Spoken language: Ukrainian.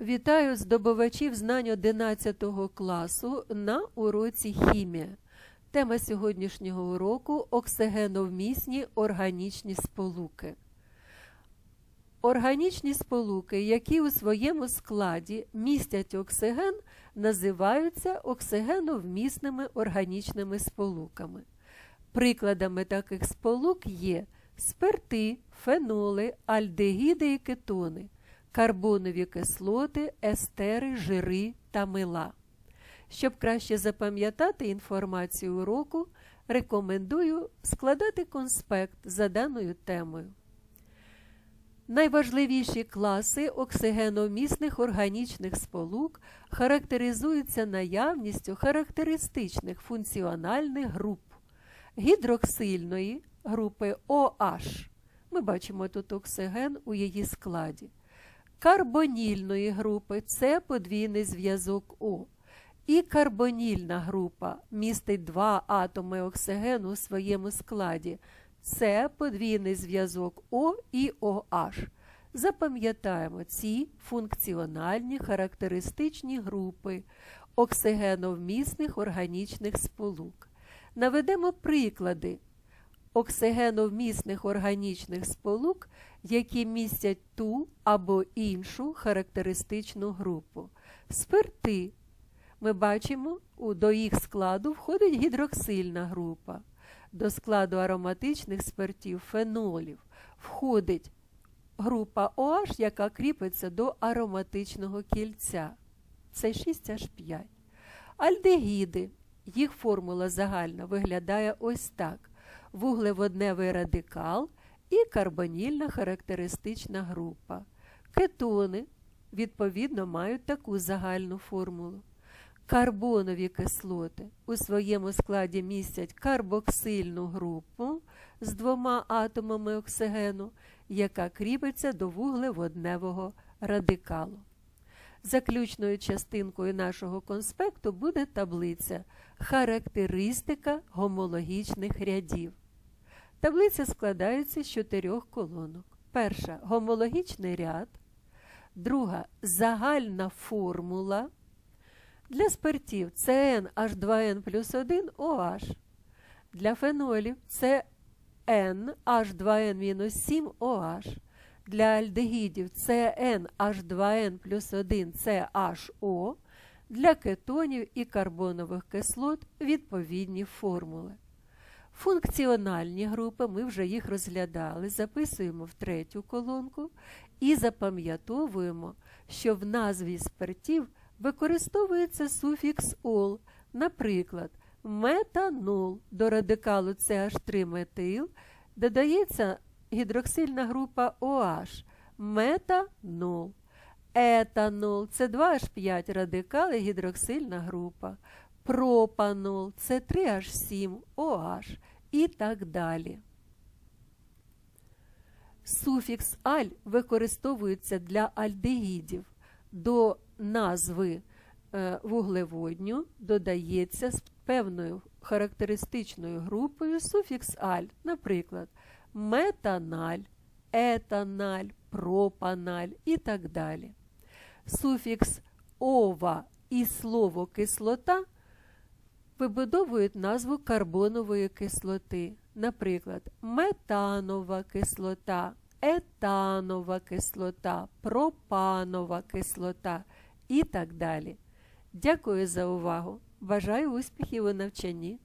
Вітаю здобувачів знань 11 класу на уроці хімія. Тема сьогоднішнього уроку оксигеновмісні органічні сполуки. Органічні сполуки, які у своєму складі містять оксиген, називаються оксигеновмісними органічними сполуками. Прикладами таких сполук є спирти, феноли, альдегіди і кетони, карбонові кислоти, естери, жири та мила. Щоб краще запам'ятати інформацію уроку, рекомендую складати конспект за даною темою. Найважливіші класи оксигеномісних органічних сполук характеризуються наявністю характеристичних функціональних груп гідроксильної групи OH. Ми бачимо тут оксиген у її складі. Карбонільної групи це подвійний зв'язок О. І карбонільна група містить два атоми оксигену у своєму складі. Це подвійний зв'язок О і OH. Запам'ятаємо ці функціональні характеристичні групи оксигеновмісних органічних сполук. Наведемо приклади оксигеновмісних органічних сполук, які містять ту або іншу характеристичну групу. Спирти. Ми бачимо, до їх складу входить гідроксильна група. До складу ароматичних спиртів фенолів входить група OH, яка кріпиться до ароматичного кільця. Це 6H5. Альдегіди. Їх формула загальна виглядає ось так: вуглеводневий радикал і карбонільна характеристична група. Кетони, відповідно, мають таку загальну формулу. Карбонові кислоти у своєму складі містять карбоксильну групу з двома атомами оксигену, яка кріпиться до вуглеводневого радикалу. Заключною частинкою нашого конспекту буде таблиця Характеристика гомологічних рядів. Таблиця складається з чотирьох колонок. Перша гомологічний ряд, друга загальна формула. Для спиртів CnH2n плюс 1 OH. Для фенолів це NH2n-7 OH. Для альдегідів CnH2n плюс 1 CHO. Для кетонів і карбонових кислот відповідні формули. Функціональні групи ми вже їх розглядали, записуємо в третю колонку і запам'ятовуємо, що в назві спиртів використовується суфікс ол, наприклад, метанол до радикалу CH3 метил додається гідроксильна група OH метанол. Етанол це 2H5 радикали гідроксильна група. Пропанол це 3H7 OH і так далі. Суфікс аль використовується для альдегідів. До назви е, вуглеводню додається з певною характеристичною групою суфікс аль, наприклад, метаналь, етаналь, пропаналь і так далі. Суфікс ова і слово кислота вибудовують назву карбонової кислоти, наприклад, метанова кислота, етанова кислота, пропанова кислота і так далі. Дякую за увагу! Бажаю успіхів у навчанні!